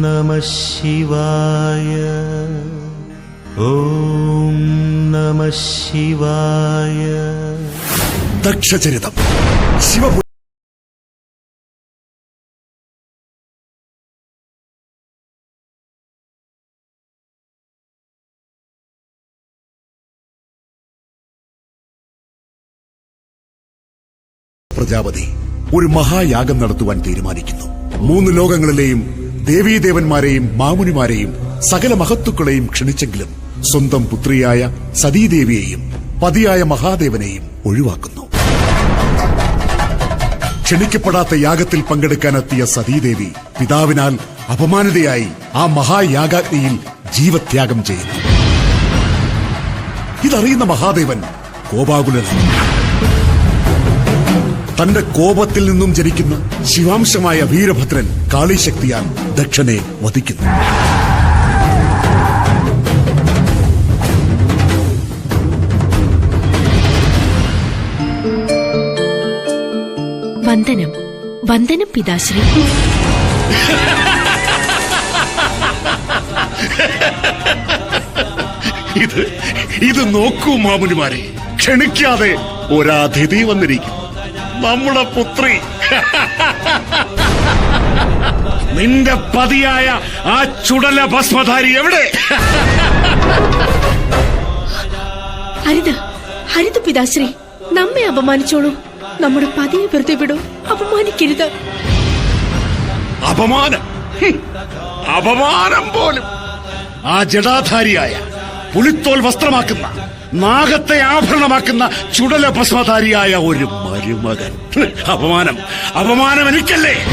നമ ശിവായ. ഓം നമ ശിവായ. ദക്ഷചരിതം. ശിവ പ്രജാപതി ഒരു മഹായാഗം നടത്തുവാൻ തീരുമാനിക്കുന്നു. മൂന്ന് ലോകങ്ങളിലെയും ദേവീദേവന്മാരെയും മാമുനിമാരെയും സകല മഹത്തുക്കളെയും ക്ഷണിച്ചെങ്കിലും സ്വന്തം പുത്രിയായ സതീദേവിയെയും പതിയായ മഹാദേവനെയും ഒഴിവാക്കുന്നു. ക്ഷണിക്കപ്പെടാത്ത യാഗത്തിൽ പങ്കെടുക്കാനെത്തിയ സതീദേവി പിതാവിനാൽ അപമാനിതയായി ആ മഹായാഗാഗ്നിയിൽ ജീവത്യാഗം ചെയ്യുന്നു. ഇതറിയുന്ന മഹാദേവൻ കോപാകുലനായി. തന്റെ കോപത്തിൽ നിന്നും ജനിക്കുന്ന ശിവാംശമായ വീരഭദ്രൻ കാളിശക്തിയാൽ ദക്ഷനെ വധിക്കുന്നു. വന്ദനം. വന്ദനം പിതാശ്രീ. ഇത് ഇത് നോക്കൂ മാമുനിമാരെ. ക്ഷണിക്കാതെ ഒരാതിഥി വന്നിരിക്കും നമ്മുടെ പുത്രി. നിന്റെ പതിയായ ആ ചുടല ഭസ്മധാരി എവിടെ? ഹരിത ഹരിത പിതാശ്രീ നമ്മെ അപമാനിച്ചോളൂ. നമ്മുടെ പതിയെ വെറുതെ വിടൂ. അപമാനിക്കരുത്. അപമാനം. അപമാനം പോലും. ആ ജടാധാരിയായ പുളിത്തോൽ വസ്ത്രമാക്കുന്ന നാഗത്തെ ആഭരണമാക്കുന്ന ചുടല ഭസ്മധാരിയായ ഒരു മരുമകൻ. അപമാനം. അപമാനം എനിക്കല്ലേ?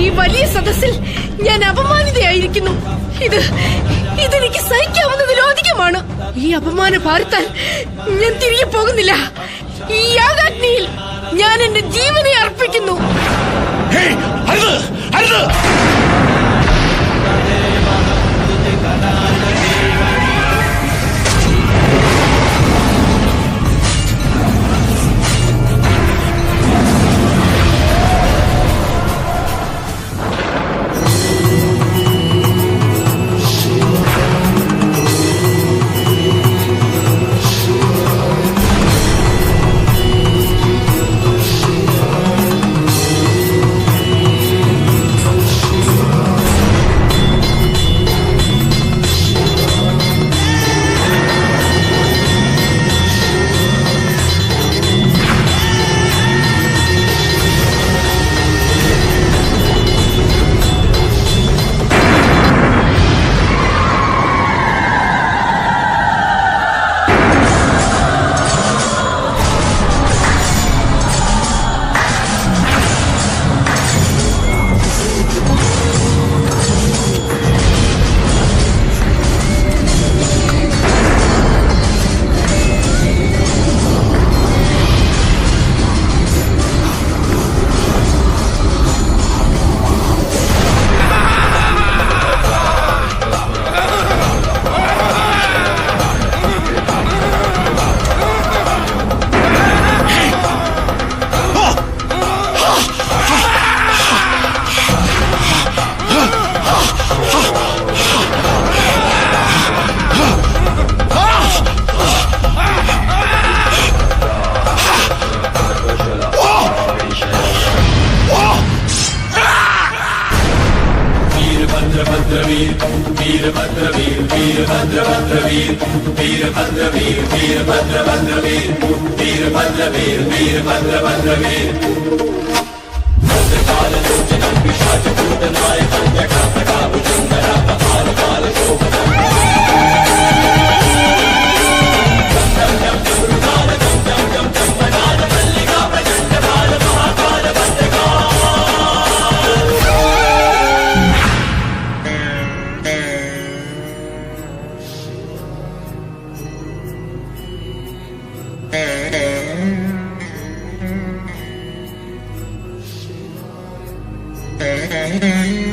ഈ വലിയ സദസ്സിൽ ഞാൻ അപമാനിതയായിരിക്കുന്നു. ഇത് ഇതെനിക്ക് സഹിക്കാവുന്നതിലധികമാണ് ഈ അപമാന ഭാരത്താൽ ഞാൻ തിരികെ പോകുന്നില്ല. ഈ യാഗാഗ്നിയിൽ ഞാൻ എന്റെ ജീവനെ അർപ്പിക്കുന്നു वीर वीर भद्र वीर वीर भद्र भद्र वीर वीर भद्र वीर वीर भद्र भद्र वीर भद्रकाल सूचनं विशाच भूतनाय भद्रकाल Mm-hmm.